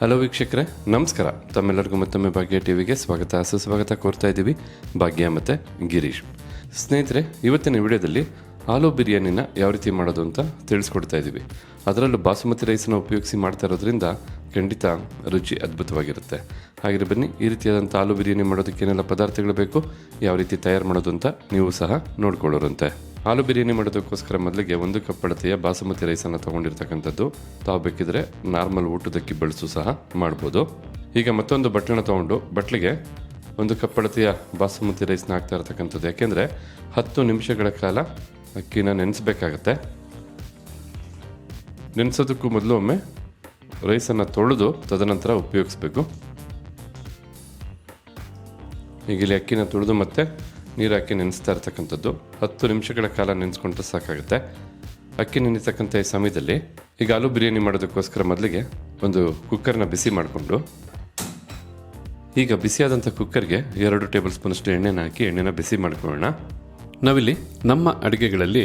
Hello ವೀಕ್ಷಕರೇ. ನಮಸ್ಕಾರ. ತಮ್ಮೆಲ್ಲರಿಗೂ ಮತ್ತೊಮ್ಮೆ ಭಾಗ್ಯ ಟಿವಿಗೆ ಸ್ವಾಗತ. ಸುಸ್ವಾಗತ ಕೋರ್ತಾ ಇದ್ದೀವಿ ಭಾಗ್ಯ ಮತ್ತು ಗಿರೀಶ್. ಸ್ನೇಹಿತರೆ, ಇವತ್ತಿನ ವಿಡಿಯೋದಲ್ಲಿ ಆಲೂ ಬಿರಿಯಾನಿನ ಯಾವ ರೀತಿ ಮಾಡೋದು ಅಂತ ತಿಳಿಸ್ಕೊಡ್ತಾ ಇದ್ದೀವಿ. ಅದರಲ್ಲೂ ಬಾಸುಮತಿ ರೈಸನ್ನು ಉಪಯೋಗಿಸಿ ಮಾಡ್ತಾ ಇರೋದ್ರಿಂದ ಖಂಡಿತ ರುಚಿ ಅದ್ಭುತವಾಗಿರುತ್ತೆ. ಹಾಗೆ ಬನ್ನಿ, ಈ ರೀತಿಯಾದಂಥ ಆಲೂ ಬಿರಿಯಾನಿ ಮಾಡೋದಕ್ಕೆ ಏನೆಲ್ಲ ಪದಾರ್ಥಗಳು ಬೇಕು, ಯಾವ ರೀತಿ ತಯಾರು ಮಾಡೋದು ಅಂತ ನೀವು ಸಹ ನೋಡ್ಕೊಳ್ಳೋರಂತೆ. ಆಲೂ ಬಿರಿಯಾನಿ ಮಾಡೋದಕ್ಕೋಸ್ಕರ ಮೊದಲಿಗೆ ಒಂದು ಕಪ್ ಅಳತೆಯ ಬಾಸುಮತಿ ರೈಸನ್ನು ತೊಗೊಂಡಿರ್ತಕ್ಕಂಥದ್ದು. ತಾವು ಬೇಕಿದ್ರೆ ನಾರ್ಮಲ್ ಊಟದಕ್ಕಿ ಬಳಸು ಸಹ ಮಾಡ್ಬೋದು. ಈಗ ಮತ್ತೊಂದು ಬಟ್ಲನ್ನ ತೊಗೊಂಡು ಬಟ್ಲಿಗೆ ಒಂದು ಕಪ್ ಅಳತೆಯ ಬಾಸುಮತಿ ರೈಸ್ನ ಹಾಕ್ತಾ ಇರ್ತಕ್ಕಂಥದ್ದು. ಯಾಕೆಂದರೆ ಹತ್ತು ನಿಮಿಷಗಳ ಕಾಲ ಅಕ್ಕಿನ ನೆನೆಸ್ಬೇಕಾಗತ್ತೆ. ನೆನೆಸೋದಕ್ಕೂ ಮೊದಲು ಒಮ್ಮೆ ರೈಸನ್ನು ತೊಳೆದು ತದನಂತರ ಉಪಯೋಗಿಸ್ಬೇಕು. ಈಗ ಇಲ್ಲಿ ಅಕ್ಕಿನ ತೊಳೆದು ಮತ್ತೆ ನೀರು ನೆನೆಸ್ತಾ ಇರ್ತಕ್ಕಂಥದ್ದು. ಹತ್ತು ನಿಮಿಷಗಳ ಕಾಲ ನೆನೆಸ್ಕೊಂಡ್ರೆ ಸಾಕಾಗುತ್ತೆ. ಅಕ್ಕಿ ನೆನೆತಕ್ಕಂಥ ಈ ಸಮಯದಲ್ಲಿ ಈಗ ಆಲೂ ಬಿರಿಯಾನಿ ಮಾಡೋದಕ್ಕೋಸ್ಕರ ಮೊದಲಿಗೆ ಒಂದು ಕುಕ್ಕರ್ನ ಬಿಸಿ ಮಾಡಿಕೊಂಡು, ಈಗ ಬಿಸಿಯಾದಂಥ ಕುಕ್ಕರ್ಗೆ ಎರಡು ಟೇಬಲ್ ಸ್ಪೂನಷ್ಟು ಎಣ್ಣೆನ ಹಾಕಿ ಎಣ್ಣೆನ ಬಿಸಿ ಮಾಡ್ಕೊಳ್ಳೋಣ. ನಾವಿಲ್ಲಿ ನಮ್ಮ ಅಡುಗೆಗಳಲ್ಲಿ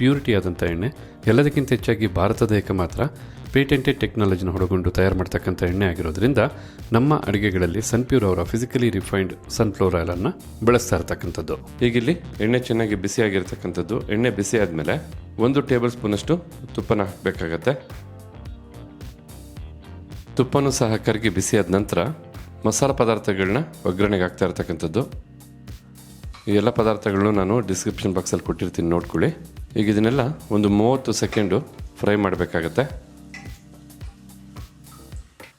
ಪ್ಯೂರಿಟಿ ಆದಂಥ ಎಣ್ಣೆ, ಎಲ್ಲದಕ್ಕಿಂತ ಹೆಚ್ಚಾಗಿ ಭಾರತದ ಏಕ ಮಾತ್ರ ಪೇಟೆಂಟೆಡ್ ಟೆಕ್ನಾಲಜಿನ ಹೊಡಗೊಂಡು ತಯಾರು ಮಾಡ್ತಕ್ಕಂಥ ಎಣ್ಣೆ ಆಗಿರೋದ್ರಿಂದ ನಮ್ಮ ಅಡುಗೆಗಳಲ್ಲಿ ಸನ್ಪ್ಯೂರ್ ಅವರ ಫಿಸಿಕಲಿ ರಿಫೈನ್ಡ್ ಸನ್ಫ್ಲೋರ್ ಆಯಿಲ್ ಅನ್ನು ಬಳಸ್ತಾ ಇರ್ತಕ್ಕಂಥದ್ದು. ಈಗಿಲ್ಲಿ ಎಣ್ಣೆ ಚೆನ್ನಾಗಿ ಬಿಸಿಯಾಗಿರ್ತಕ್ಕಂಥದ್ದು ಎಣ್ಣೆ ಬಿಸಿ ಆದಮೇಲೆ ಒಂದು ಟೇಬಲ್ ಸ್ಪೂನಷ್ಟು ತುಪ್ಪನ ಹಾಕಬೇಕಾಗತ್ತೆ. ತುಪ್ಪನೂ ಸಹ ಕರಗಿ ಬಿಸಿಯಾದ ನಂತರ ಮಸಾಲ ಪದಾರ್ಥಗಳನ್ನ ಒಗ್ಗರಣೆಗೆ ಹಾಕ್ತಾ ಇರ್ತಕ್ಕಂಥದ್ದು. ಈ ಎಲ್ಲ ಪದಾರ್ಥಗಳನ್ನು ನಾನು ಡಿಸ್ಕ್ರಿಪ್ಷನ್ ಬಾಕ್ಸಲ್ಲಿ ಕೊಟ್ಟಿರ್ತೀನಿ, ನೋಡ್ಕೊಳ್ಳಿ. ಈಗ ಇದನ್ನೆಲ್ಲ ಒಂದು ಮೂವತ್ತು ಸೆಕೆಂಡು ಫ್ರೈ ಮಾಡಬೇಕಾಗತ್ತೆ.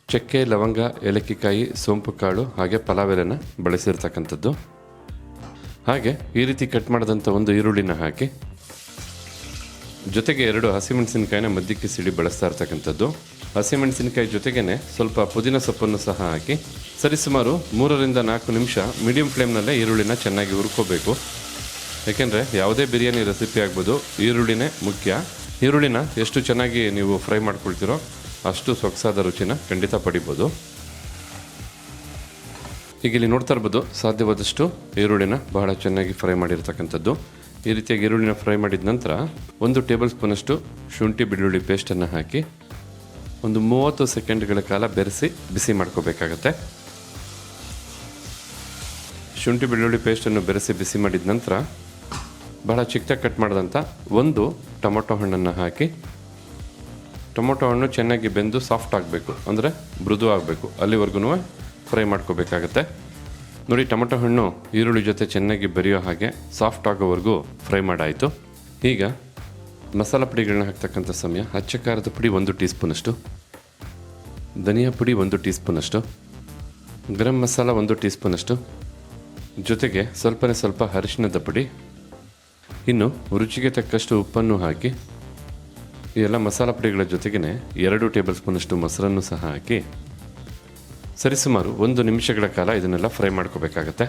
ಚಕ್ಕೆ, ಲವಂಗ, ಏಲಕ್ಕಿಕಾಯಿ, ಸೋಂಪು ಕಾಳು ಹಾಗೆ ಪಲಾವ್ ಬಳಸಿರ್ತಕ್ಕಂಥದ್ದು. ಹಾಗೆ ಈ ರೀತಿ ಕಟ್ ಮಾಡಿದಂಥ ಒಂದು ಈರುಳ್ಳಿನ ಹಾಕಿ ಜೊತೆಗೆ ಎರಡು ಹಸಿಮೆಣಸಿನಕಾಯಿನ ಮಧ್ಯಕ್ಕೆ ಸಿಡಿ ಬಳಸ್ತಾ ಇರ್ತಕ್ಕಂಥದ್ದು. ಹಸಿಮೆಣಸಿನಕಾಯಿ ಜೊತೆಗೇನೆ ಸ್ವಲ್ಪ ಪುದೀನ ಸೊಪ್ಪನ್ನು ಸಹ ಹಾಕಿ ಸರಿಸುಮಾರು ಮೂರರಿಂದ ನಾಲ್ಕು ನಿಮಿಷ ಮೀಡಿಯಂ ಫ್ಲೇಮ್ನಲ್ಲೇ ಈರುಳ್ಳಿನ ಚೆನ್ನಾಗಿ ಹುರ್ಕೋಬೇಕು. ಯಾಕೆಂದರೆ ಯಾವುದೇ ಬಿರಿಯಾನಿ ರೆಸಿಪಿ ಆಗ್ಬೋದು, ಈರುಳ್ಳಿನೇ ಮುಖ್ಯ. ಈರುಳ್ಳಿನ ಎಷ್ಟು ಚೆನ್ನಾಗಿ ನೀವು ಫ್ರೈ ಮಾಡ್ಕೊಳ್ತೀರೋ ಅಷ್ಟು ಸೊಗಸಾದ ರುಚಿನ ಖಂಡಿತ ಪಡಿಬೋದು. ಈಗ ಇಲ್ಲಿ ನೋಡ್ತಾ ಇರ್ಬೋದು, ಸಾಧ್ಯವಾದಷ್ಟು ಈರುಳ್ಳಿನ ಬಹಳ ಚೆನ್ನಾಗಿ ಫ್ರೈ ಮಾಡಿರ್ತಕ್ಕಂಥದ್ದು. ಈ ರೀತಿಯಾಗಿ ಈರುಳ್ಳಿನ ಫ್ರೈ ಮಾಡಿದ ನಂತರ ಒಂದು ಟೇಬಲ್ ಸ್ಪೂನಷ್ಟು ಶುಂಠಿ ಬೆಳ್ಳುಳ್ಳಿ ಪೇಸ್ಟನ್ನು ಹಾಕಿ ಒಂದು ಮೂವತ್ತು ಸೆಕೆಂಡ್ಗಳ ಕಾಲ ಬೆರೆಸಿ ಬಿಸಿ ಮಾಡ್ಕೋಬೇಕಾಗತ್ತೆ. ಶುಂಠಿ ಬೆಳ್ಳುಳ್ಳಿ ಪೇಸ್ಟನ್ನು ಬೆರೆಸಿ ಬಿಸಿ ಮಾಡಿದ ನಂತರ ಬಹಳ ಚಿಕ್ಕದಾಗಿ ಕಟ್ ಮಾಡಿದಂಥ ಒಂದು ಟೊಮೊಟೊ ಹಣ್ಣನ್ನು ಹಾಕಿ, ಟೊಮೊಟೊ ಹಣ್ಣು ಚೆನ್ನಾಗಿ ಬೆಂದು ಸಾಫ್ಟ್ ಆಗಬೇಕು, ಅಂದರೆ ಮೃದು ಆಗಬೇಕು ಅಲ್ಲಿವರೆಗೂ ಫ್ರೈ ಮಾಡ್ಕೋಬೇಕಾಗತ್ತೆ. ನೋಡಿ, ಟೊಮೊಟೊ ಹಣ್ಣು ಈರುಳ್ಳಿ ಜೊತೆ ಚೆನ್ನಾಗಿ ಬೆರೆಯೋ ಹಾಗೆ ಸಾಫ್ಟ್ ಆಗೋವರೆಗೂ ಫ್ರೈ ಮಾಡಾಯಿತು. ಈಗ ಮಸಾಲ ಪುಡಿಗಳನ್ನ ಹಾಕ್ತಕ್ಕಂಥ ಸಮಯ. ಅಚ್ಚ ಖಾರದ ಪುಡಿ ಒಂದು ಟೀ ಸ್ಪೂನಷ್ಟು ಧನಿಯಾ ಪುಡಿ ಒಂದು ಟೀ ಸ್ಪೂನಷ್ಟು ಗರಂ ಮಸಾಲ ಒಂದು ಟೀ ಸ್ಪೂನಷ್ಟು ಜೊತೆಗೆ ಸ್ವಲ್ಪನೇ ಸ್ವಲ್ಪ ಅರಿಶಿನದ ಪುಡಿ ಇನ್ನು ರುಚಿಗೆ ತಕ್ಕಷ್ಟು ಉಪ್ಪನ್ನು ಹಾಕಿ, ಈ ಎಲ್ಲ ಮಸಾಲ ಪುಡಿಗಳ ಜೊತೆಗೇ ಎರಡು ಟೇಬಲ್ ಸ್ಪೂನಷ್ಟು ಮೊಸರನ್ನು ಸಹ ಹಾಕಿ, ಸರಿಸುಮಾರು ಒಂದು ನಿಮಿಷಗಳ ಕಾಲ ಇದನ್ನೆಲ್ಲ ಫ್ರೈ ಮಾಡ್ಕೋಬೇಕಾಗತ್ತೆ.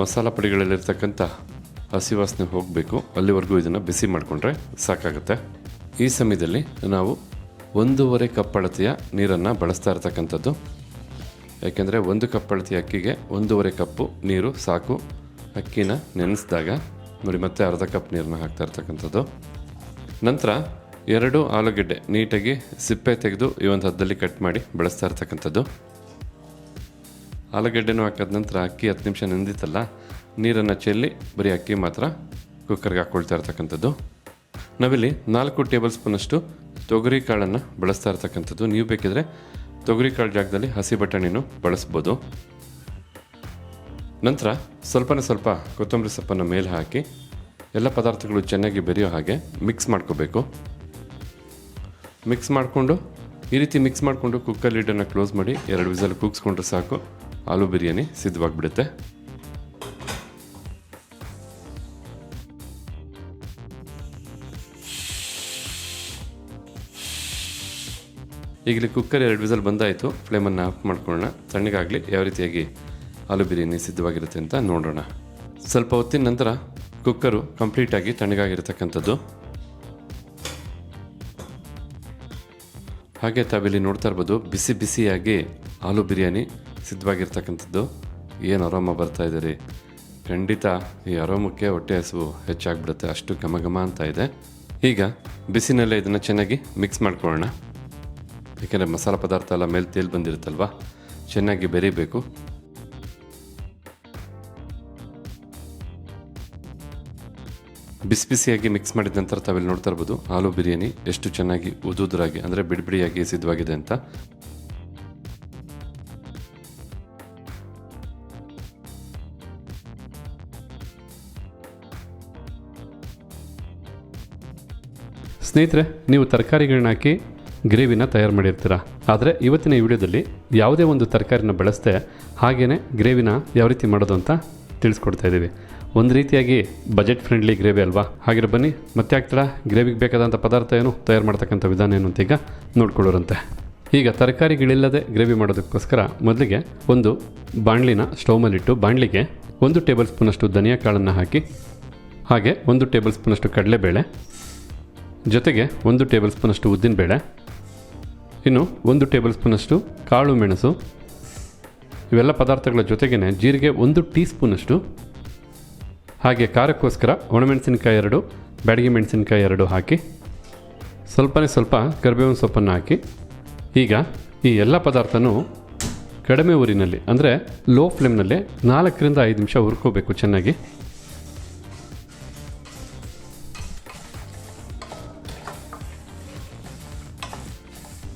ಮಸಾಲ ಪುಡಿಗಳಲ್ಲಿರ್ತಕ್ಕಂಥ ಹಸಿ ವಾಸನೆ ಹೋಗಬೇಕು, ಅಲ್ಲಿವರೆಗೂ ಇದನ್ನು ಬಿಸಿ ಮಾಡಿಕೊಂಡ್ರೆ ಸಾಕಾಗುತ್ತೆ. ಈ ಸಮಯದಲ್ಲಿ ನಾವು ಒಂದೂವರೆ ಕಪ್ ಅಳತೆಯ ನೀರನ್ನು ಬಳಸ್ತಾ ಇರ್ತಕ್ಕಂಥದ್ದು. ಯಾಕೆಂದರೆ ಒಂದು ಕಪ್ ಅಳತೆಯ ಅಕ್ಕಿಗೆ ಒಂದೂವರೆ ಕಪ್ಪು ನೀರು ಸಾಕು. ಅಕ್ಕಿನ ನೆನೆಸಿದಾಗ, ನೋಡಿ ಮತ್ತೆ ಅರ್ಧ ಕಪ್ ನೀರನ್ನ ಹಾಕ್ತಾ ಇರ್ತಕ್ಕಂಥದ್ದು. ನಂತರ ಎರಡು ಆಲೂಗೆಡ್ಡೆ ನೀಟಾಗಿ ಸಿಪ್ಪೆ ತೆಗೆದು ಈ ಒಂದು ಹದ್ದಲ್ಲಿ ಕಟ್ ಮಾಡಿ ಬಳಸ್ತಾ ಇರ್ತಕ್ಕಂಥದ್ದು. ಆಲೂಗಡ್ಡೆನೂ ಹಾಕಿದ ನಂತರ ಅಕ್ಕಿ ಹತ್ತು ನಿಮಿಷ ನೆಂದಿತ್ತಲ್ಲ ನೀರನ್ನು ಚೆಲ್ಲಿ ಬರೀ ಅಕ್ಕಿ ಮಾತ್ರ ಕುಕ್ಕರ್ಗೆ ಹಾಕ್ಕೊಳ್ತಾ ಇರ್ತಕ್ಕಂಥದ್ದು. ನಾವಿಲ್ಲಿ ನಾಲ್ಕು ಟೇಬಲ್ ಸ್ಪೂನಷ್ಟು ತೊಗರಿ ಕಾಳನ್ನು ಬಳಸ್ತಾ ಇರ್ತಕ್ಕಂಥದ್ದು. ನೀವು ಬೇಕಿದ್ರೆ ತೊಗರಿ ಕಾಳು ಜಾಗದಲ್ಲಿ ಹಸಿ ಬಟಾಣಿನೂ ಬಳಸ್ಬೋದು. ನಂತರ ಸ್ವಲ್ಪನೇ ಸ್ವಲ್ಪ ಕೊತ್ತಂಬರಿ ಸೊಪ್ಪನ್ನು ಮೇಲೆ ಹಾಕಿ ಎಲ್ಲ ಪದಾರ್ಥಗಳು ಚೆನ್ನಾಗಿ ಬೆರೆಯೋ ಹಾಗೆ ಮಿಕ್ಸ್ ಮಾಡ್ಕೋಬೇಕು. ಮಿಕ್ಸ್ ಮಾಡಿಕೊಂಡು, ಈ ರೀತಿ ಮಿಕ್ಸ್ ಮಾಡಿಕೊಂಡು ಕುಕ್ಕರ್ ಲೀಡನ್ನು ಕ್ಲೋಸ್ ಮಾಡಿ ಎರಡು ವಿಸಲ್ ಕೂಗಿಸ್ಕೊಂಡ್ರೆ ಸಾಕು. ಆಲೂ ಬಿರಿಯಾನಿ ಸಿದ್ಧವಾಗಿಬಿಡುತ್ತೆ. ಈಗಲೇ ಕುಕ್ಕರ್ ಎರಡು ವಿಸಲ್ ಬಂದಾಯಿತು. ಫ್ಲೇಮನ್ನು ಆಫ್ ಮಾಡ್ಕೊಳ್ಳೋಣ. ತಣ್ಣಗಾಗಲಿ. ಯಾವ ರೀತಿಯಾಗಿ ಆಲೂ ಬಿರಿಯಾನಿ ಸಿದ್ಧವಾಗಿರುತ್ತೆ ಅಂತ ನೋಡೋಣ. ಸ್ವಲ್ಪ ಹೊತ್ತಿನ ನಂತರ ಕುಕ್ಕರು ಕಂಪ್ಲೀಟಾಗಿ ತಣ್ಣಗಾಗಿರ್ತಕ್ಕಂಥದ್ದು. ಹಾಗೆ ತಾವಿಲ್ಲಿ ನೋಡ್ತಾ ಇರ್ಬೋದು, ಬಿಸಿ ಬಿಸಿಯಾಗಿ ಆಲೂ ಬಿರಿಯಾನಿ ಸಿದ್ಧವಾಗಿರ್ತಕ್ಕಂಥದ್ದು. ಏನು ಅರೋಮ ಬರ್ತಾ ಇದೆ ರೀ? ಖಂಡಿತ ಈ ಅರೋಮಕ್ಕೆ ಹೊಟ್ಟೆ ಹಸಿವು ಹೆಚ್ಚಾಗ್ಬಿಡುತ್ತೆ, ಅಷ್ಟು ಘಮ ಘಮ ಅಂತ ಇದೆ. ಈಗ ಬಿಸಿನಲ್ಲೇ ಇದನ್ನು ಚೆನ್ನಾಗಿ ಮಿಕ್ಸ್ ಮಾಡ್ಕೊಳ್ಳೋಣ. ಏಕೆಂದರೆ ಮಸಾಲೆ ಪದಾರ್ಥ ಎಲ್ಲ ಮೇಲೆ ತೇಲ್ ಬಂದಿರುತ್ತಲ್ವ? ಚೆನ್ನಾಗಿ ಬೆರಿಬೇಕು. ಬಿಸಿ ಬಿಸಿಯಾಗಿ ಮಿಕ್ಸ್ ಮಾಡಿದ ನಂತರ ತಾವಿಲ್ಲಿ ನೋಡ್ತಾ ಇರ್ಬೋದು. ಆಲೂ ಬಿರಿಯಾನಿ ಎಷ್ಟು ಚೆನ್ನಾಗಿ ಉದುದ್ರಾಗಿ, ಅಂದರೆ ಬಿಡಿಬಿಡಿಯಾಗಿ ಸಿದ್ಧವಾಗಿದೆ ಅಂತ. ಸ್ನೇಹಿತರೆ, ನೀವು ತರಕಾರಿಗಳನ್ನ ಹಾಕಿ ಗ್ರೇವಿನ ತಯಾರು ಮಾಡಿರ್ತೀರ? ಆದರೆ ಇವತ್ತಿನ ವಿಡಿಯೋದಲ್ಲಿ ಯಾವುದೇ ಒಂದು ತರಕಾರಿನ ಬಳಸದೆ ಹಾಗೆಯೇ ಗ್ರೇವಿನ ಯಾವ ರೀತಿ ಮಾಡೋದು ಅಂತ ತಿಳಿಸ್ಕೊಡ್ತಾ ಇದ್ದೀವಿ. ಒಂದು ರೀತಿಯಾಗಿ ಬಜೆಟ್ ಫ್ರೆಂಡ್ಲಿ ಗ್ರೇವಿ ಅಲ್ವಾ? ಹಾಗಿರೋ ಬನ್ನಿ, ಮತ್ತೆ ಆಗ್ತಾರ ಗ್ರೇವಿಗೆ ಬೇಕಾದಂಥ ಪದಾರ್ಥ ಏನು? ತಯಾರು ಮಾಡ್ತಕ್ಕಂಥ ವಿಧಾನ ಏನು ಅಂತ ಈಗ ನೋಡ್ಕೊಳ್ಳೋರಂತೆ. ಈಗ ತರಕಾರಿಗಳಿಲ್ಲದೆ ಗ್ರೇವಿ ಮಾಡೋದಕ್ಕೋಸ್ಕರ ಮೊದಲಿಗೆ ಒಂದು ಬಾಣಲಿನ ಸ್ಟೌವಲ್ಲಿಟ್ಟು ಬಾಣಲಿಗೆ ಒಂದು ಟೇಬಲ್ ಸ್ಪೂನಷ್ಟು ಧನಿಯಾ ಕಾಳನ್ನು ಹಾಕಿ, ಹಾಗೆ ಒಂದು ಟೇಬಲ್ ಸ್ಪೂನಷ್ಟು ಕಡಲೆಬೇಳೆ, ಜೊತೆಗೆ ಒಂದು ಟೇಬಲ್ ಸ್ಪೂನಷ್ಟು ಉದ್ದಿನಬೇಳೆ, ಇನ್ನು ಒಂದು ಟೇಬಲ್ ಸ್ಪೂನಷ್ಟು ಕಾಳು ಮೆಣಸು ಇವೆಲ್ಲ ಪದಾರ್ಥಗಳ ಜೊತೆಗೇ ಜೀರಿಗೆ ಒಂದು ಟೀ ಸ್ಪೂನಷ್ಟು ಹಾಗೆ ಖಾರಕ್ಕೋಸ್ಕರ ಒಣಮೆಣಸಿನಕಾಯಿ ಎರಡು, ಬ್ಯಾಡಗಿ ಮೆಣಸಿನ್ಕಾಯಿ ಎರಡು ಹಾಕಿ, ಸ್ವಲ್ಪನೇ ಸ್ವಲ್ಪ ಕರಿಬೇವಿನ ಸೊಪ್ಪನ್ನು ಹಾಕಿ, ಈಗ ಈ ಎಲ್ಲ ಪದಾರ್ಥನೂ ಕಡಿಮೆ ಊರಿನಲ್ಲಿ, ಅಂದರೆ ಲೋ ಫ್ಲೇಮ್ನಲ್ಲಿ ನಾಲ್ಕರಿಂದ ಐದು ನಿಮಿಷ ಹುರ್ಕೋಬೇಕು ಚೆನ್ನಾಗಿ.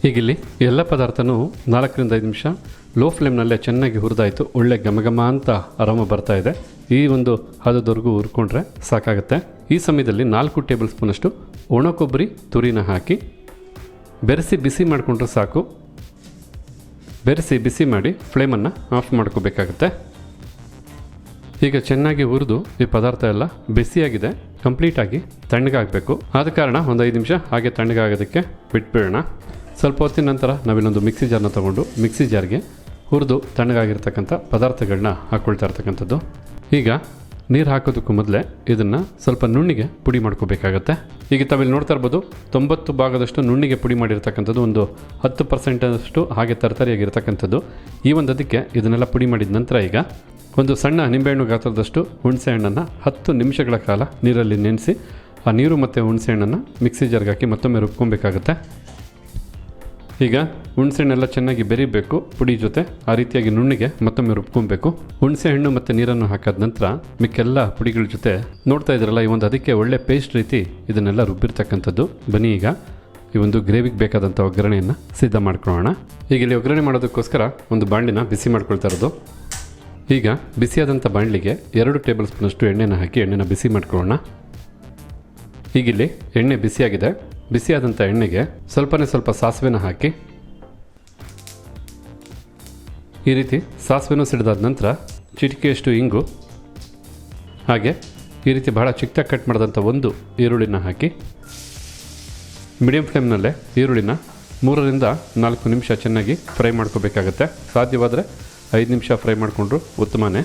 ಹೀಗಿಲ್ಲಿ ಎಲ್ಲ ಪದಾರ್ಥನೂ ನಾಲ್ಕರಿಂದ ಐದು ನಿಮಿಷ ಲೋ ಫ್ಲೇಮ್ನಲ್ಲೇ ಚೆನ್ನಾಗಿ ಹುರಿದಾಯಿತು, ಒಳ್ಳೆ ಘಮಘಮ ಅಂತ ಆರಾಮ ಬರ್ತಾ ಇದೆ. ಈ ಒಂದು ಹದದವರೆಗೂ ಹುರ್ಕೊಂಡ್ರೆ ಸಾಕಾಗುತ್ತೆ. ಈ ಸಮಯದಲ್ಲಿ ನಾಲ್ಕು ಟೇಬಲ್ ಸ್ಪೂನಷ್ಟು ಒಣ ಕೊಬ್ಬರಿ, ತುರಿನ ಹಾಕಿ ಬೆರೆಸಿ ಬಿಸಿ ಮಾಡಿಕೊಂಡ್ರೆ ಸಾಕು. ಬೆರೆಸಿ ಬಿಸಿ ಮಾಡಿ ಫ್ಲೇಮನ್ನು ಆಫ್ ಮಾಡ್ಕೋಬೇಕಾಗುತ್ತೆ. ಈಗ ಚೆನ್ನಾಗಿ ಹುರಿದು ಈ ಪದಾರ್ಥ ಎಲ್ಲ ಬಿಸಿಯಾಗಿದೆ ಕಂಪ್ಲೀಟಾಗಿ ತಣ್ಣಗಾಗಬೇಕು. ಆದ ಕಾರಣ ಒಂದು ಐದು ನಿಮಿಷ ಹಾಗೆ ತಣ್ಣಗಾಗೋದಕ್ಕೆ ಬಿಟ್ಬಿಡೋಣ. ಸ್ವಲ್ಪ ಹೊತ್ತಿನ ನಂತರ ನಾವಿಲ್ಲೊಂದು ಮಿಕ್ಸಿ ಜಾರ್ನ ತೊಗೊಂಡು ಮಿಕ್ಸಿ ಜಾರ್ಗೆ ಹುರಿದು ತಣ್ಣಗಾಗಿರ್ತಕ್ಕಂಥ ಪದಾರ್ಥಗಳನ್ನ ಹಾಕ್ಕೊಳ್ತಾ ಇರ್ತಕ್ಕಂಥದ್ದು. ಈಗ ನೀರು ಹಾಕೋದಕ್ಕೂ ಮೊದಲೇ ಇದನ್ನು ಸ್ವಲ್ಪ ನುಣ್ಣಿಗೆ ಪುಡಿ ಮಾಡ್ಕೋಬೇಕಾಗತ್ತೆ. ಈಗ ತಾವಿಲ್ಲಿ ನೋಡ್ತಾ ಇರ್ಬೋದು, ತೊಂಬತ್ತು ಭಾಗದಷ್ಟು ನುಣ್ಣಿಗೆ ಪುಡಿ ಮಾಡಿರ್ತಕ್ಕಂಥದ್ದು ಒಂದು ಹತ್ತು ಪರ್ಸೆಂಟಷ್ಟು ಹಾಗೆ ತರಕಾರಿಯಾಗಿರ್ತಕ್ಕಂಥದ್ದು ಈ ಒಂದು ಅದಕ್ಕೆ ಇದನ್ನೆಲ್ಲ ಪುಡಿ ಮಾಡಿದ ನಂತರ ಈಗ ಒಂದು ಸಣ್ಣ ನಿಂಬೆಹಣ್ಣು ಗಾತ್ರದಷ್ಟು ಹುಣಸೆ ಹಣ್ಣನ್ನು ಹತ್ತು ನಿಮಿಷಗಳ ಕಾಲ ನೀರಲ್ಲಿ ನೆನೆಸಿ, ಆ ನೀರು ಮತ್ತು ಹುಣಸೆ ಹಣ್ಣನ್ನು ಮಿಕ್ಸಿ ಜಾರ್ಗೆ ಹಾಕಿ ಮತ್ತೊಮ್ಮೆ ರುಬ್ಕೊಬೇಕಾಗತ್ತೆ. ಈಗ ಹುಣಸೆಹಣ್ಣೆಲ್ಲ ಚೆನ್ನಾಗಿ ಬೆರಿಬೇಕು, ಪುಡಿ ಜೊತೆ ಆ ರೀತಿಯಾಗಿ ನುಣ್ಣಿಗೆ ಮತ್ತೊಮ್ಮೆ ರುಬ್ಕೊಬೇಕು. ಹುಣಸೆಹಣ್ಣು ಮತ್ತು ನೀರನ್ನು ಹಾಕಾದ ನಂತರ ಮಿಕ್ಕೆಲ್ಲ ಪುಡಿಗಳ ಜೊತೆ ನೋಡ್ತಾ ಇದ್ರಲ್ಲ ಈ ಒಂದು ಅದಕ್ಕೆ ಒಳ್ಳೆ ಪೇಸ್ಟ್ ರೀತಿ ಇದನ್ನೆಲ್ಲ ರುಬ್ಬಿರ್ತಕ್ಕಂಥದ್ದು. ಬನ್ನಿ ಈಗ ಈ ಒಂದು ಗ್ರೇವಿಗೆ ಬೇಕಾದಂಥ ಒಗ್ಗರಣೆಯನ್ನು ಸಿದ್ಧ ಮಾಡ್ಕೊಳ್ಳೋಣ. ಈಗ ಇಲ್ಲಿ ಒಗ್ಗರಣೆ ಮಾಡೋದಕ್ಕೋಸ್ಕರ ಒಂದು ಬಾಂಡಿನ ಬಿಸಿ ಮಾಡ್ಕೊಳ್ತಾ ಇರೋದು. ಈಗ ಬಿಸಿಯಾದಂಥ ಬಾಣಲಿಗೆ ಎರಡು ಟೇಬಲ್ ಸ್ಪೂನಷ್ಟು ಎಣ್ಣೆನ ಹಾಕಿ ಎಣ್ಣೆನ ಬಿಸಿ ಮಾಡ್ಕೊಳ್ಳೋಣ. ಈಗಿಲ್ಲಿ ಎಣ್ಣೆ ಬಿಸಿಯಾಗಿದೆ. ಬಿಸಿಯಾದಂಥ ಎಣ್ಣೆಗೆ ಸ್ವಲ್ಪನೇ ಸ್ವಲ್ಪ ಸಾಸಿವೆನ ಹಾಕಿ. ಈ ರೀತಿ ಸಾಸಿವೆನೂ ಸಿಡಿದಾದ ನಂತರ ಚಿಟಿಕೆಯಷ್ಟು ಇಂಗು, ಹಾಗೆ ಈ ರೀತಿ ಬಹಳ ಚಿಕ್ಕದಾಗಿ ಕಟ್ ಮಾಡಿದಂಥ ಒಂದು ಈರುಳ್ಳಿನ ಹಾಕಿ. ಮೀಡಿಯಂ ಫ್ಲೇಮ್ನಲ್ಲೇ ಈರುಳ್ಳಿನ ಮೂರರಿಂದ ನಾಲ್ಕು ನಿಮಿಷ ಚೆನ್ನಾಗಿ ಫ್ರೈ ಮಾಡ್ಕೋಬೇಕಾಗತ್ತೆ. ಸಾಧ್ಯವಾದರೆ ಐದು ನಿಮಿಷ ಫ್ರೈ ಮಾಡಿಕೊಂಡ್ರು ಉತ್ತಮನೇ.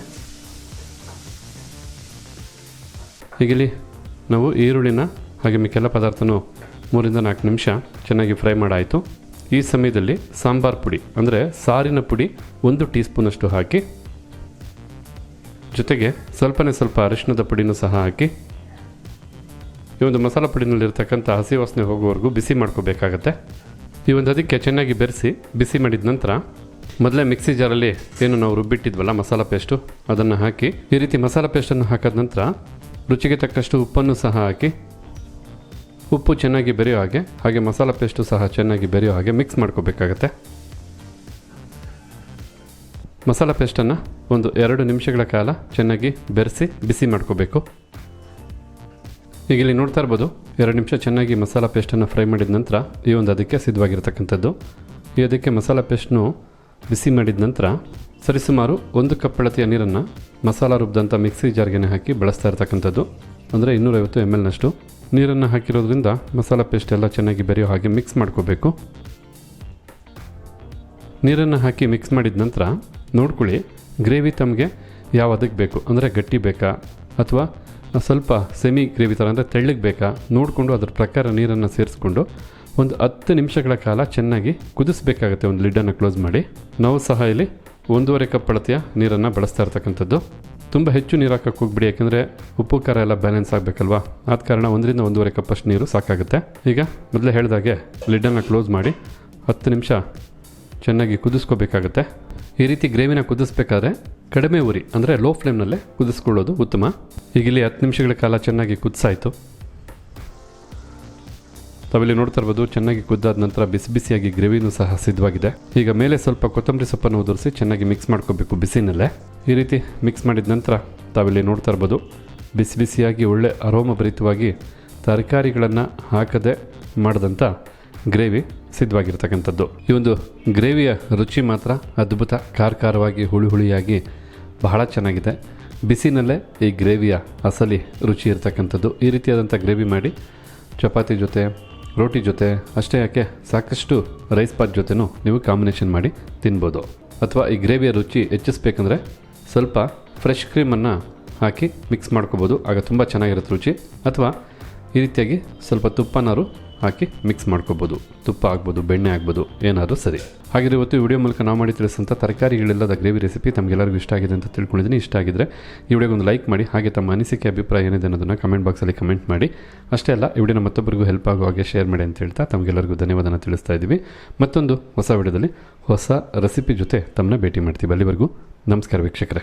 ಹೀಗಿಲ್ಲಿ ನಾವು ಈರುಳ್ಳಿನ ಹಾಗೆ ಮಿಕ್ಕೆಲ್ಲ ಪದಾರ್ಥನೂ ಮೂರಿಂದ ನಾಲ್ಕು ನಿಮಿಷ ಚೆನ್ನಾಗಿ ಫ್ರೈ ಮಾಡಾಯಿತು. ಈ ಸಮಯದಲ್ಲಿ ಸಾಂಬಾರ್ ಪುಡಿ, ಅಂದರೆ ಸಾರಿನ ಪುಡಿ ಒಂದು ಟೀ ಸ್ಪೂನಷ್ಟು ಹಾಕಿ, ಜೊತೆಗೆ ಸ್ವಲ್ಪನೇ ಸ್ವಲ್ಪ ಅರಿಶಿಣದ ಪುಡಿನೂ ಸಹ ಹಾಕಿ, ಈ ಒಂದು ಮಸಾಲ ಪುಡಿನಲ್ಲಿರ್ತಕ್ಕಂಥ ಹಸಿ ವಾಸನೆ ಹೋಗುವವರೆಗೂ ಬಿಸಿ ಮಾಡ್ಕೋಬೇಕಾಗತ್ತೆ. ಈ ಒಂದು ಅದಕ್ಕೆ ಚೆನ್ನಾಗಿ ಬೆರೆಸಿ ಬಿಸಿ ಮಾಡಿದ ನಂತರ ಮೊದಲೇ ಮಿಕ್ಸಿ ಜಾರಲ್ಲಿ ಏನು ನಾವು ರುಬ್ಬಿಟ್ಟಿದ್ವಲ್ಲ ಮಸಾಲ ಪೇಸ್ಟು, ಅದನ್ನು ಹಾಕಿ ಈ ರೀತಿ ಮಸಾಲ ಪೇಸ್ಟನ್ನು ಹಾಕಿದ ನಂತರ ರುಚಿಗೆ ತಕ್ಕಷ್ಟು ಉಪ್ಪನ್ನು ಸಹ ಹಾಕಿ ಉಪ್ಪು ಚೆನ್ನಾಗಿ ಬೆರೆಯೋ ಹಾಗೆ ಹಾಗೆ ಮಸಾಲ ಪೇಸ್ಟು ಸಹ ಚೆನ್ನಾಗಿ ಬೆರೆಯೋ ಹಾಗೆ ಮಿಕ್ಸ್ ಮಾಡ್ಕೋಬೇಕಾಗತ್ತೆ. ಮಸಾಲ ಪೇಸ್ಟನ್ನು ಒಂದು ಎರಡು ನಿಮಿಷಗಳ ಕಾಲ ಚೆನ್ನಾಗಿ ಬೆರೆಸಿ, ಬಿಸಿ ಮಾಡ್ಕೋಬೇಕು. ಈಗ ಇಲ್ಲಿ ನೋಡ್ತಾ ಇರ್ಬೋದು, ಎರಡು ನಿಮಿಷ ಚೆನ್ನಾಗಿ ಮಸಾಲ ಪೇಸ್ಟನ್ನು ಫ್ರೈ ಮಾಡಿದ ನಂತರ ಈ ಒಂದು ಅದಕ್ಕೆ ಸಿದ್ಧವಾಗಿರ್ತಕ್ಕಂಥದ್ದು. ಈ ಅದಕ್ಕೆ ಮಸಾಲ ಪೇಸ್ಟ್ನು ಬಿಸಿ ಮಾಡಿದ ನಂತರ ಸರಿಸುಮಾರು ಒಂದು ಕಪ್ ಅಳತೆಯ ನೀರನ್ನು ಮಸಾಲ ರುಬ್ಬಿದಂಥ ಮಿಕ್ಸಿ ಜಾರ್ಗೆ ಹಾಕಿ ಬಳಸ್ತಾ ಇರ್ತಕ್ಕಂಥದ್ದು. ಅಂದರೆ ಇನ್ನೂರೈವತ್ತು ಎಂ ಎಲ್ನಷ್ಟು ನೀರನ್ನು ಹಾಕಿರೋದ್ರಿಂದ ಮಸಾಲ ಪೇಸ್ಟ್ ಎಲ್ಲ ಚೆನ್ನಾಗಿ ಬೆರೆಯೋ ಹಾಗೆ ಮಿಕ್ಸ್ ಮಾಡ್ಕೋಬೇಕು. ನೀರನ್ನು ಹಾಕಿ ಮಿಕ್ಸ್ ಮಾಡಿದ ನಂತರ ನೋಡ್ಕೊಳ್ಳಿ ಗ್ರೇವಿ ತಮಗೆ ಯಾವುದಕ್ಕೆ ಬೇಕು? ಅಂದರೆ ಗಟ್ಟಿ ಬೇಕಾ? ಅಥವಾ ಸ್ವಲ್ಪ ಸೆಮಿ ಗ್ರೇವಿ ಥರ ಅಂದರೆ ತೆಳ್ಳಗೆ ಬೇಕಾ? ನೋಡಿಕೊಂಡು ಅದರ ಪ್ರಕಾರ ನೀರನ್ನು ಸೇರಿಸ್ಕೊಂಡು ಒಂದು ಹತ್ತು ನಿಮಿಷಗಳ ಕಾಲ ಚೆನ್ನಾಗಿ ಕುದಿಸ್ಬೇಕಾಗತ್ತೆ, ಒಂದು ಲಿಡ್ಡನ್ನು ಕ್ಲೋಸ್ ಮಾಡಿ. ನಾವು ಸಹ ಇಲ್ಲಿ ಒಂದೂವರೆ ಕಪ್ ಅಳತೆಯ ನೀರನ್ನು ಬಳಸ್ತಾ ಇರ್ತಕ್ಕಂಥದ್ದು. ತುಂಬ ಹೆಚ್ಚು ನೀರು ಹಾಕಕ್ಕೆ ಹೋಗ್ಬಿಡಿ, ಯಾಕೆಂದರೆ ಉಪ್ಪು, ಖಾರ ಎಲ್ಲ ಬ್ಯಾಲೆನ್ಸ್ ಆಗಬೇಕಲ್ವಾ? ಆದ ಕಾರಣ ಒಂದರಿಂದ ಒಂದೂವರೆ ಕಪ್ಪಷ್ಟು ನೀರು ಸಾಕಾಗುತ್ತೆ. ಈಗ ಮೊದಲೇ ಹೇಳಿದಾಗೆ ಲಿಡ್ಡನ್ನು ಕ್ಲೋಸ್ ಮಾಡಿ ಹತ್ತು ನಿಮಿಷ ಚೆನ್ನಾಗಿ ಕುದಿಸ್ಕೋಬೇಕಾಗತ್ತೆ. ಈ ರೀತಿ ಗ್ರೇವಿನ ಕುದಿಸ್ಬೇಕಾದ್ರೆ ಕಡಿಮೆ ಉರಿ, ಅಂದರೆ ಲೋ ಫ್ಲೇಮ್ನಲ್ಲೇ ಕುದಿಸ್ಕೊಳ್ಳೋದು ಉತ್ತಮ. ಈಗ ಇಲ್ಲಿ ಹತ್ತು ನಿಮಿಷಗಳ ಕಾಲ ಚೆನ್ನಾಗಿ ಕುದಿಸಾಯಿತು. ತಾವಿಲ್ಲಿ ನೋಡ್ತಾ ಇರ್ಬೋದು, ಚೆನ್ನಾಗಿ ಕುದ್ದಾದ ನಂತರ ಬಿಸಿ ಬಿಸಿಯಾಗಿ ಗ್ರೇವಿನೂ ಸಹ ಸಿದ್ಧವಾಗಿದೆ. ಈಗ ಮೇಲೆ ಸ್ವಲ್ಪ ಕೊತ್ತಂಬರಿ ಸೊಪ್ಪನ್ನು ಉದುರಿಸಿ ಚೆನ್ನಾಗಿ ಮಿಕ್ಸ್ ಮಾಡ್ಕೋಬೇಕು ಬಿಸಿನಲ್ಲೇ. ಈ ರೀತಿ ಮಿಕ್ಸ್ ಮಾಡಿದ ನಂತರ ತಾವಿಲ್ಲಿ ನೋಡ್ತಾ ಇರ್ಬೋದು, ಬಿಸಿ ಬಿಸಿಯಾಗಿ ಒಳ್ಳೆ ಅರೋಮಭರಿತವಾಗಿ ತರಕಾರಿಗಳನ್ನು ಹಾಕದೆ ಮಾಡಿದಂಥ ಗ್ರೇವಿ ಸಿದ್ಧವಾಗಿರ್ತಕ್ಕಂಥದ್ದು. ಈ ಒಂದು ಗ್ರೇವಿಯ ರುಚಿ ಮಾತ್ರ ಅದ್ಭುತ ಖಾರ ಖಾರವಾಗಿ ಹುಳಿ ಹುಳಿಯಾಗಿ ಬಹಳ ಚೆನ್ನಾಗಿದೆ. ಬಿಸಿನಲ್ಲೇ ಈ ಗ್ರೇವಿಯ ಅಸಲಿ ರುಚಿ ಇರತಕ್ಕಂಥದ್ದು. ಈ ರೀತಿಯಾದಂಥ ಗ್ರೇವಿ ಮಾಡಿ ಚಪಾತಿ ಜೊತೆ, ರೋಟಿ ಜೊತೆ, ಅಷ್ಟೇ ಯಾಕೆ ಸಾಕಷ್ಟು ರೈಸ್ ಪಾತ್ ಜೊತೆನೂ ನೀವು ಕಾಂಬಿನೇಷನ್ ಮಾಡಿ ತಿನ್ಬೋದು. ಅಥವಾ ಈ ಗ್ರೇವಿಯ ರುಚಿ ಹೆಚ್ಚಿಸ್ಬೇಕಂದ್ರೆ ಸ್ವಲ್ಪ ಫ್ರೆಶ್ ಕ್ರೀಮನ್ನು ಹಾಕಿ ಮಿಕ್ಸ್ ಮಾಡ್ಕೋಬೋದು. ಆಗ ತುಂಬ ಚೆನ್ನಾಗಿರುತ್ತೆ ರುಚಿ. ಅಥವಾ ಈ ರೀತಿಯಾಗಿ ಸ್ವಲ್ಪ ತುಪ್ಪನಾರು ಹಾಕಿ ಮಿಕ್ಸ್ ಮಾಡ್ಕೋಬೋದು. ತುಪ್ಪ ಆಗ್ಬೋದು, ಬೆಣ್ಣೆ ಆಗ್ಬೋದು, ಏನಾದರೂ ಸರಿ. ಹಾಗಿದ್ರೆ ಇವತ್ತು ವಿಡಿಯೋ ಮೂಲಕ ನಾವು ಮಾಡಿ ತಿಳಿಸಂಥ ತರಕಾರಿಗಳಿಲ್ಲದ ಗ್ರೇವಿ ರೆಸಿಪಿ ತಮಗೆಲ್ಲರಿಗೂ ಇಷ್ಟ ಆಗಿದೆ ಅಂತ ತಿಳ್ಕೊಂಡಿದ್ದೀನಿ. ಇಷ್ಟ ಆಗಿದ್ರೆ ಈ ವಿಡಿಯೋಗೆ ಒಂದು ಲೈಕ್ ಮಾಡಿ, ಹಾಗೆ ತಮ್ಮ ಅನಿಸಿಕೆ, ಅಭಿಪ್ರಾಯ ಏನಿದೆ ಅನ್ನೋದನ್ನು ಕಮೆಂಟ್ ಬಾಕ್ಸಲ್ಲಿ ಕಮೆಂಟ್ ಮಾಡಿ. ಅಷ್ಟೇ ಅಲ್ಲ, ಈ ವಿಡಿಯೋನ ಮತ್ತೊಬ್ಬರಿಗೂ ಹೆಲ್ಪ್ ಆಗೋ ಹಾಗೆ ಶೇರ್ ಮಾಡಿ ಅಂತ ಹೇಳ್ತಾ ತಮಗೆಲ್ಲರಿಗೂ ಧನ್ಯವಾದನ ತಿಳಿಸ್ತಾ ಇದ್ದೀವಿ. ಮತ್ತೊಂದು ಹೊಸ ವಿಡಿಯೋದಲ್ಲಿ ಹೊಸ ರೆಸಿಪಿ ಜೊತೆ ತಮ್ಮನ್ನ ಭೇಟಿ ಮಾಡ್ತೀವಿ ಅಲ್ಲಿವರೆಗೂ. ನಮಸ್ಕಾರ ವೀಕ್ಷಕರೇ.